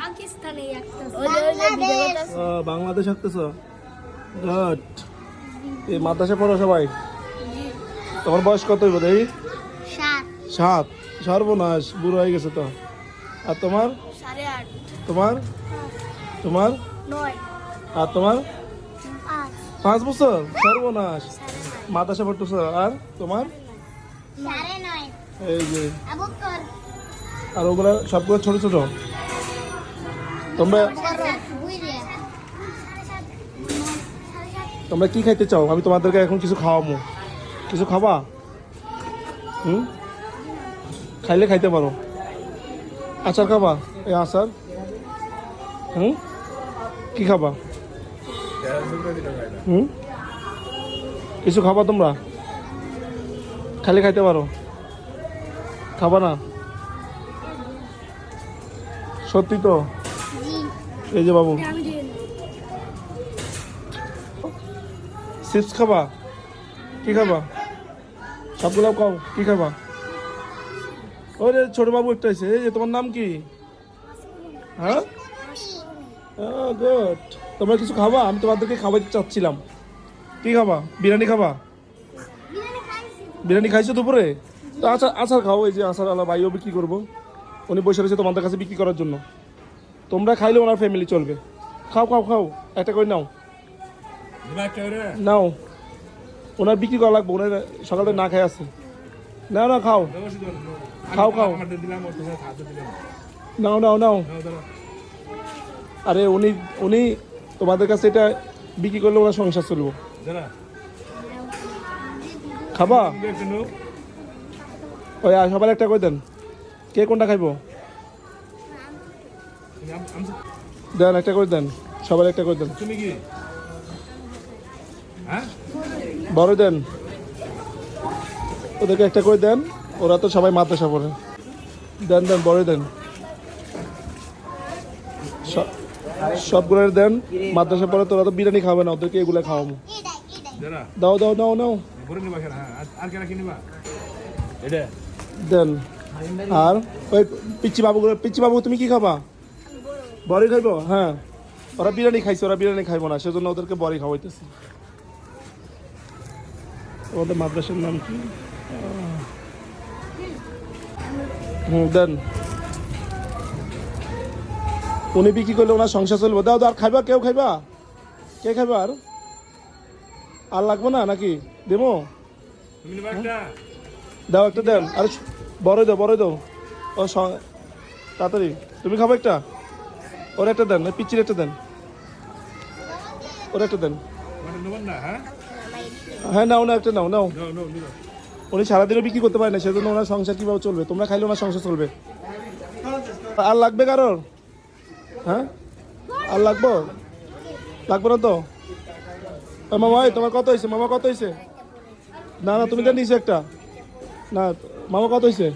পাকিস্তানে বাংলাদেশ। গুড এই মাদ্রাসা পড়ো সবাই। তোমার বয়স কত হইব দেখি? সাত। সর্বনাশ বুড়ো হয়ে গেছে তো। আর তোমার? তোমার? তোমার? আর তোমার? পাঁচ। পাঁচ বছর? সর্বনাশ। মাদ্রাসা পড়তেছ। আর তোমার? এই যে। আর ওগুলা সবগুলো ছোট ছোট? তোমরা তোমরা কি খাইতে চাও? আমি তোমাদেরকে এখন কিছু খাওয়াবো। কিছু খাবা? হুম? খাইলে খাইতে পারো। আচার খাবা? এই আচার। হুম? কি খাবা? হুম? কিছু খাবা তোমরা? খালি খাইতে পারো। খাবা না? সত্যি তো? এই যে বাবু। চিপস খাবা? কি খাবা? সবগুলো খাও কি খাবা? ওই রে ছোট বাবু একটা আছে এই যে তোমার নাম কি? হ্যাঁ? গুড তোমরা কিছু খাবা? আমি তোমাদেরকে খাওয়াইতে চাচ্ছিলাম। কি খাবা? বিরিয়ানি খাবা? বিরিয়ানি খাইছো দুপুরে? তো আচার আচার খাও এই যে আচার আলা ভাইও বিক্রি করব। উনি বসে রয়েছে তোমাদের কাছে বিক্রি করার জন্য। তোমরা খাইলে ওনার ফ্যামিলি চলবে। খাও খাও খাও, একটা করে নাও। নাও। ওনার বিক্রি করা লাগবে, ওনার সকালে না খাই আছে। না না খাও। খাও খাও। নাও নাও নাও। আরে উনি উনি তোমাদের কাছে এটা বিক্রি করলে ওনার সংসার চলবো। খাবা? ওই সবার একটা করে দেন। কে কোনটা খাইবো? দেন একটা করে দেন। সবার একটা করে দেন। তুমি কি? হ্যাঁ? বড় দেন। ওদেরকে একটা করে দেন। ওরা তো সবাই মাদ্রাসা পড়ে। দেন দেন বড় দেন। সব- সবগুলো দেন। মাদ্রাসা পড়ে তোরা তো বিরিয়ানি খাবে না ওদেরকে এগুলো খাওয়াবো। দাও দাও দাও নাও। হ্যাঁ। দেন। আর ওই পিচ্ছি বাবুগুলো পিচ্ছি বাবু তুমি কি খাবা? বড়ি খাইবো? হ্যাঁ। ওরা বিরিয়ানি খাইছে, ওরা বিরিয়ানি খাইবো না, সেজন্য ওদেরকে বড়ি খাওয়াইতেছে। ওদের মাদ্রাসার নাম কি? হুম, দেন। উনি বিক্রি করলে ওনার সংসার চলবে। দাও আর খাইবা? কেউ খাইবা? কে খাইবা আর? আর লাগবে না নাকি? দেবো একটা দাও একটা দেন। আর বড় দাও বড় দাও। ও তাড়াতাড়ি। তুমি খাব একটা? ওর একটা দেন, ওই পিচ্ছির একটা দেন। ওর একটা দেন। না হ্যাঁ নাও না একটা নাও নাও। নো নো উনি সারাদিনও বিক্রি করতে পারে না, সেজন্য ওনার সংসার কীভাবে চলবে? তোমরা খাইলে ওনার সংসার চলবে। আর লাগবে কারোর? হ্যাঁ? আর লাগবো? লাগবে না তো? মামা, এই তোমার কত হয়েছে মামা কত হয়েছে না না, তুমি তো নিয়েছো একটা। না, মামা কত হয়েছে